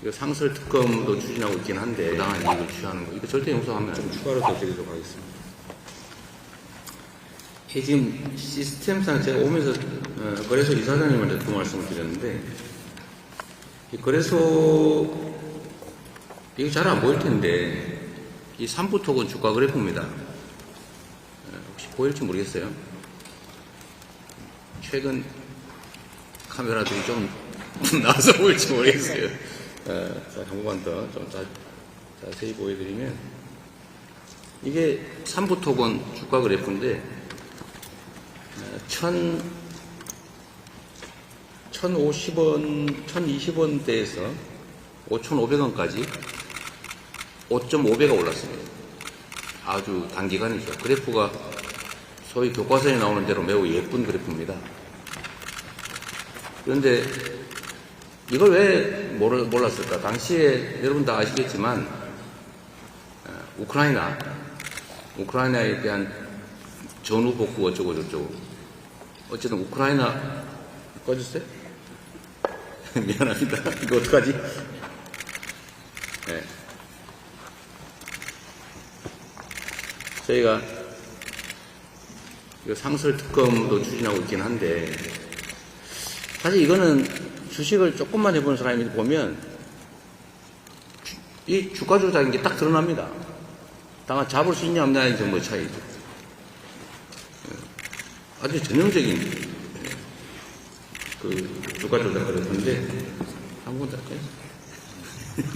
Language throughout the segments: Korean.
이거 상설 특검도 추진하고 있긴 한데 부당한 이익을 취하는 거 이거 절대 용서하면 안 좀. 추가로 더 드리도록 하겠습니다. 이게 지금 시스템상 제가 오면서 어, 거래소 이사장님한테 그 말씀을 드렸는데 이 거래소 이거 잘안 보일 텐데 이 3부 톡은 주가 그래프입니다. 어, 혹시 보일지 모르겠어요. 최근 카메라들이 좀 나와서 보일지 모르겠어요. 어, 자, 한 번만 더 좀 자세히 보여드리면 이게 3부 톡은 주가 그래프인데 천, 1,050원, 1,020원대에서 5,500원까지 5.5배가 올랐습니다. 아주 단기간이죠. 그래프가 소위 교과서에 나오는 대로 매우 예쁜 그래프입니다. 그런데 이걸 왜 모르- 몰랐을까? 당시에 여러분 다 아시겠지만 어, 우크라이나, 우크라이나에 대한 전후 복구 어쩌고 저쩌고 어쨌든 우크라이나 꺼주세요 미안합니다 이거 어떡하지 네. 저희가 상설 특검도 추진하고 있긴 한데 사실 이거는 주식을 조금만 해보는 사람이 보면 주- 이 주가 조작인 게 딱 드러납니다 다만 잡을 수 있냐 없냐의 정도 차이죠 아주 전형적인 예, 그 주가 조작 그랬는데 한번 할까요?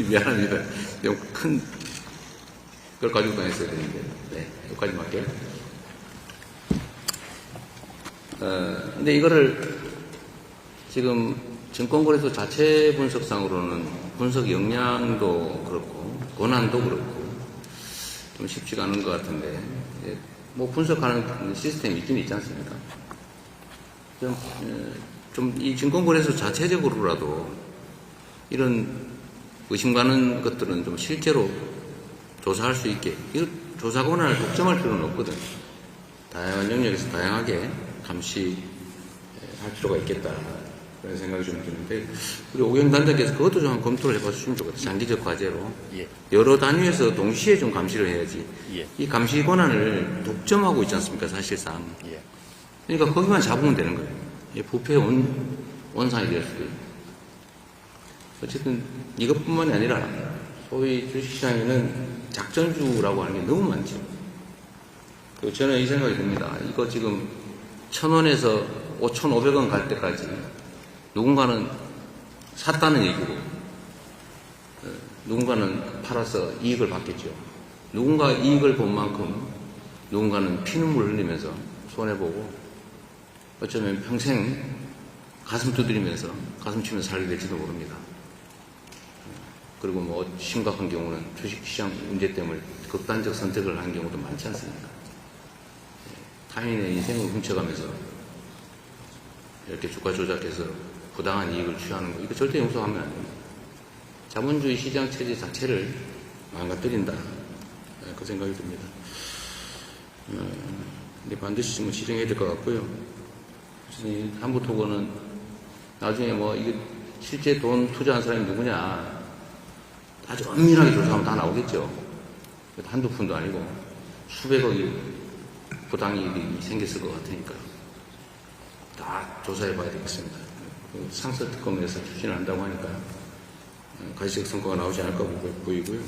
미안합니다. 너무 큰걸 가지고 다녔어야 되는데 네, 여기까지만 할게요. 어, 근데 이거를 지금 증권거래소 자체 분석상으로는 분석 역량도 그렇고 권한도 그렇고 좀 쉽지가 않은 것 같은데 예, 뭐 분석하는 시스템이 있긴 있지 않습니까? 좀 이 증권거래소 자체적으로라도 이런 의심 가는 것들은 좀 실제로 조사할 수 있게 이 조사 권한을 독점할 필요는 없거든. 다양한 영역에서 다양하게 감시할 필요가 있겠다. 그런 생각이 좀 드는데 우리 오경 단장께서 그것도 좀 검토를 해봤으면 좋겠다. 장기적 과제로 예. 여러 단위에서 동시에 좀 감시를 해야지. 예. 이 감시 권한을 독점하고 있지 않습니까? 사실상. 예. 그러니까 거기만 잡으면 되는 거예요. 이 부패의 원, 원상이 될 수도 있고. 어쨌든 이것뿐만이 아니라 소위 주식시장에는 작전주라고 하는 게 너무 많죠. 그리고 저는 이 생각이 듭니다. 이거 지금 천 원에서 5,500원 갈 때까지 누군가는 샀다는 얘기고 어, 누군가는 팔아서 이익을 받겠죠. 누군가 이익을 본 만큼 누군가는 피눈물 흘리면서 손해보고 어쩌면 평생 가슴 두드리면서 가슴 치면서 살게 될지도 모릅니다. 그리고 뭐 심각한 경우는 주식시장 문제 때문에 극단적 선택을 한 경우도 많지 않습니까? 타인의 인생을 훔쳐가면서 이렇게 주가 조작해서 부당한 이익을 취하는 거 이거 절대 용서하면 안 됩니다. 자본주의 시장 체제 자체를 망가뜨린다. 네, 그 생각이 듭니다. 어, 근데 반드시 좀 실행해야 될 것 같고요. 이 한부토건은 나중에 뭐 이게 실제 돈 투자한 사람이 누구냐 아주 엄밀하게 조사하면 다 나오겠죠. 한두 푼도 아니고 수백억이 부당이익이 생겼을 것 같으니까 다 조사해 봐야 되겠습니다. 그 상설 특검에서 추진을 한다고 하니까 어, 가시적 성과가 나오지 않을까 보이고요.